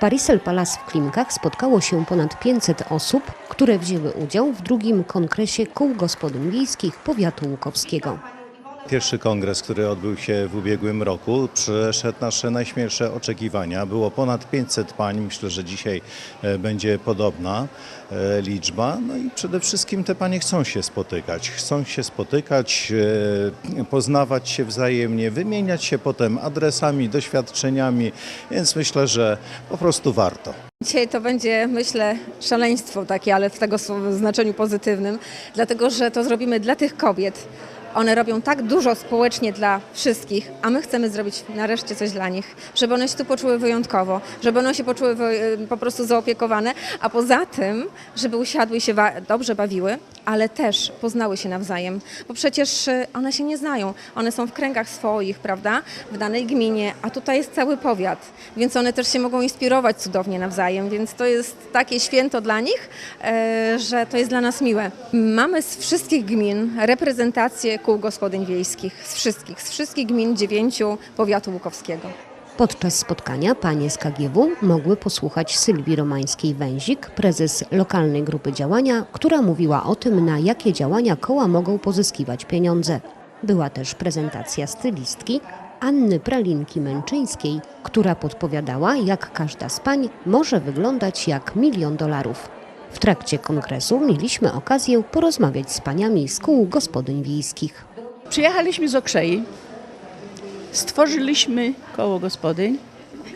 Parisel Palace w Klimkach spotkało się ponad 500 osób, które wzięły udział w drugim kongresie kół gospodyń wiejskich powiatu łukowskiego. Pierwszy kongres, który odbył się w ubiegłym roku, przeszedł nasze najśmielsze oczekiwania. Było ponad 500 pań, myślę, że dzisiaj e, będzie podobna e, liczba. No i przede wszystkim te panie chcą się spotykać. Chcą się spotykać, e, poznawać się wzajemnie, wymieniać się potem adresami, doświadczeniami, więc myślę, że po prostu warto. Dzisiaj to będzie, myślę, szaleństwo takie, ale w tego znaczeniu pozytywnym, dlatego że to zrobimy dla tych kobiet. One robią tak dużo społecznie dla wszystkich, a my chcemy zrobić nareszcie coś dla nich, żeby one się tu poczuły wyjątkowo, żeby one się poczuły wy- po prostu zaopiekowane, a poza tym, żeby usiadły i się dobrze bawiły, ale też poznały się nawzajem, bo przecież y, one się nie znają, one są w kręgach swoich, prawda, w danej gminie, a tutaj jest cały powiat, więc one też się mogą inspirować cudownie nawzajem, więc to jest takie święto dla nich, e, że to jest dla nas miłe. Mamy z wszystkich gmin reprezentację kół gospodyń wiejskich, z wszystkich, z wszystkich gmin dziewięciu powiatu łukowskiego. Podczas spotkania panie z KGW mogły posłuchać Sylwii Romańskiej-Węzik, prezes lokalnej grupy działania, która mówiła o tym, na jakie działania koła mogą pozyskiwać pieniądze. Była też prezentacja stylistki Anny Pralinki-Męczyńskiej, która podpowiadała, jak każda z pań może wyglądać jak milion dolarów. W trakcie kongresu mieliśmy okazję porozmawiać z paniami z kół gospodyń wiejskich. Przyjechaliśmy z Okrzei, stworzyliśmy koło gospodyń.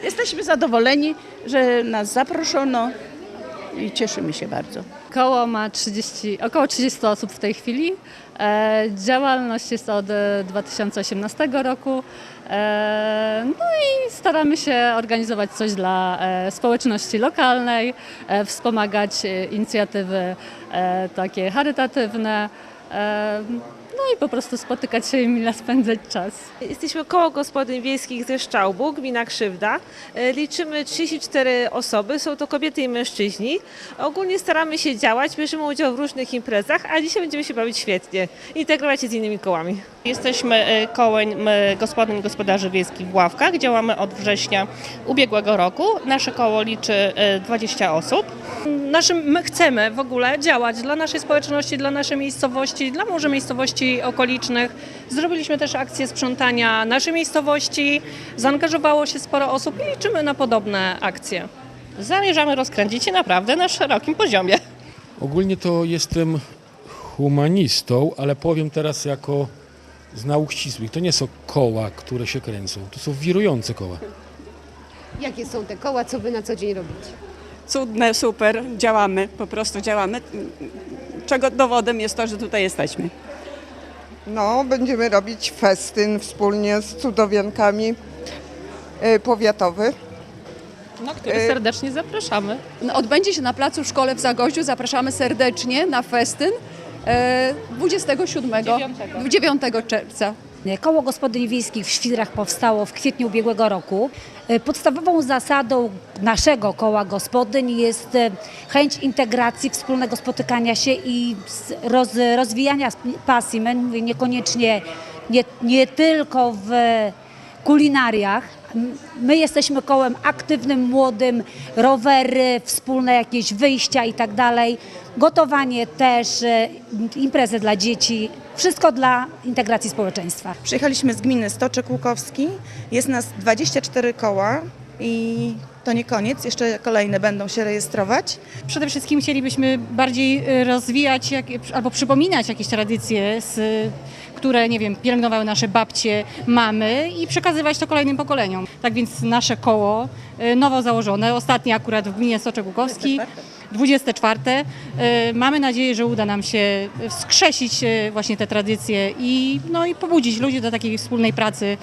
Jesteśmy zadowoleni, że nas zaproszono i cieszymy się bardzo. Koło ma 30, około 30 osób w tej chwili. E, działalność jest od e, 2018 roku. E, no i staramy się organizować coś dla e, społeczności lokalnej, e, wspomagać e, inicjatywy e, takie charytatywne. E, no i po prostu spotykać się i mile spędzać czas. Jesteśmy koło gospodyń wiejskich ze Szczałbu, gmina Krzywda. E, Liczymy 34 osoby, są to kobiety i mężczyźni. Ogólnie staramy się działać, bierzemy udział w różnych imprezach, a dzisiaj będziemy się bawić świetnie, integrować się z innymi kołami. Jesteśmy e, kołem gospodyń gospodarzy wiejskich w Ławkach. Działamy od września ubiegłego roku. Nasze koło liczy e, 20 osób. naszym, my chcemy w ogóle działać dla naszej społeczności, dla naszej miejscowości, dla może miejscowości okolicznych. Zrobiliśmy też akcję sprzątania naszej miejscowości, zaangażowało się sporo osób i liczymy na podobne akcje. Zamierzamy rozkręcić się naprawdę na szerokim poziomie. Ogólnie to jestem humanistą, ale powiem teraz jako z nauk ścisłych. To nie są koła, które się kręcą, to są wirujące koła. Jakie są te koła, co wy na co dzień robicie? Cudne, super, działamy, po prostu działamy. Czego dowodem jest to, że tutaj jesteśmy. No, będziemy robić festyn wspólnie z cudowienkami e, powiatowy. No, który serdecznie zapraszamy. No, Odbędzie się na placu w szkole w Zagościu. Zapraszamy serdecznie na festyn e, 27 9 czerwca. Koło Gospodyń Wiejskich w Świdrach powstało w kwietniu ubiegłego roku. E, Podstawową zasadą naszego koła gospodyń jest e, chęć integracji, wspólnego spotykania się i roz, rozwijania pasji. Niekoniecznie nie, nie tylko w kulinariach. My jesteśmy kołem aktywnym, młodym, rowery, wspólne jakieś wyjścia i tak dalej. Gotowanie też, e, imprezy dla dzieci, wszystko dla integracji społeczeństwa. Przyjechaliśmy z gminy Stoczek Łukowski. Jest nas 24 koła i to nie koniec, jeszcze kolejne będą się rejestrować. Przede wszystkim chcielibyśmy bardziej e, rozwijać jak, albo przypominać jakieś tradycje, z, które, nie wiem, pielęgnowały nasze babcie, mamy i przekazywać to kolejnym pokoleniom. Tak więc nasze koło, e, nowo założone, ostatnie akurat w gminie Soczek Łukowski, 24. E, Mamy nadzieję, że uda nam się wskrzesić e, właśnie te tradycje i, no, i pobudzić ludzi do takiej wspólnej pracy.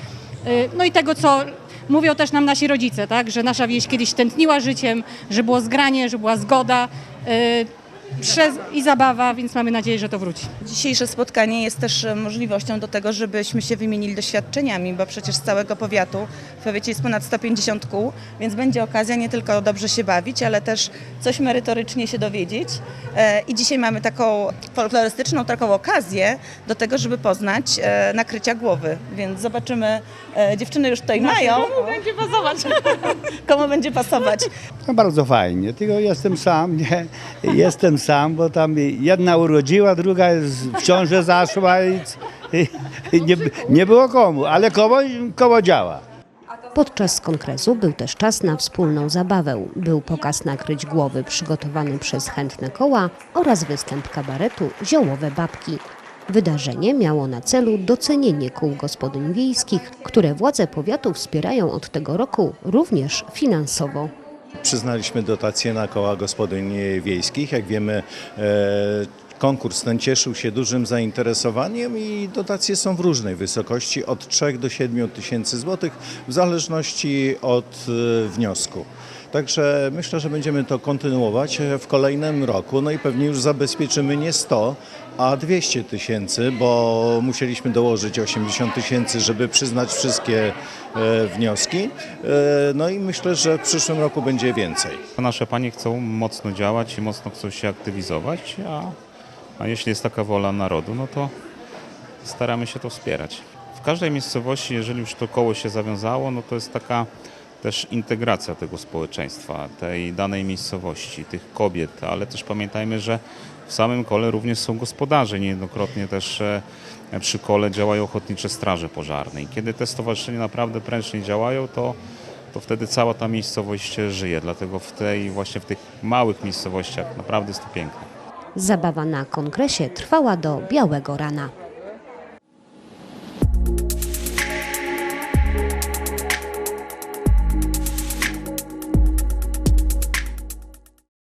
No i tego, co mówią też nam nasi rodzice, tak? że nasza wieś kiedyś tętniła życiem, że było zgranie, że była zgoda. Przez, i zabawa, więc mamy nadzieję, że to wróci. Dzisiejsze spotkanie jest też e, możliwością do tego, żebyśmy się wymienili doświadczeniami, bo przecież z całego powiatu w powiecie jest ponad 150 kół, więc będzie okazja nie tylko dobrze się bawić, ale też coś merytorycznie się dowiedzieć. E, I dzisiaj mamy taką folklorystyczną taką okazję do tego, żeby poznać e, nakrycia głowy, więc zobaczymy, dziewczyny już tutaj mają. Komu będzie pasować? Komu będzie pasować? No bardzo fajnie, tylko jestem sam, nie? Jestem sam, bo tam jedna urodziła, druga jest w ciążę zaszła i, i nie, nie było komu, ale koło, koło działa. Podczas kongresu był też czas na wspólną zabawę. Był pokaz nakryć głowy przygotowany przez chętne koła oraz występ kabaretu Ziołowe Babki. Wydarzenie miało na celu docenienie kół gospodyń wiejskich, które władze powiatu wspierają od tego roku również finansowo. Przyznaliśmy dotacje na koła gospodyń wiejskich. Jak wiemy, e, konkurs ten cieszył się dużym zainteresowaniem i dotacje są w różnej wysokości, od 3 do 7 tysięcy złotych, w zależności od e, wniosku. Także myślę, że będziemy to kontynuować w kolejnym roku. No i pewnie już zabezpieczymy nie 100, a 200 tysięcy, bo musieliśmy dołożyć 80 tysięcy, żeby przyznać wszystkie e, wnioski. E, No i myślę, że w przyszłym roku będzie więcej. Nasze panie chcą mocno działać i mocno chcą się aktywizować, a, a jeśli jest taka wola narodu, no to staramy się to wspierać. W każdej miejscowości, jeżeli już to koło się zawiązało, no to jest taka też integracja tego społeczeństwa, tej danej miejscowości, tych kobiet, ale też pamiętajmy, że w samym kole również są gospodarze. Niejednokrotnie też e, przy kole działają ochotnicze straże pożarne. I kiedy te stowarzyszenia naprawdę prężnie działają, to, to wtedy cała ta miejscowość żyje. Dlatego w tej właśnie w tych małych miejscowościach naprawdę jest to piękne. Zabawa na kongresie trwała do białego rana.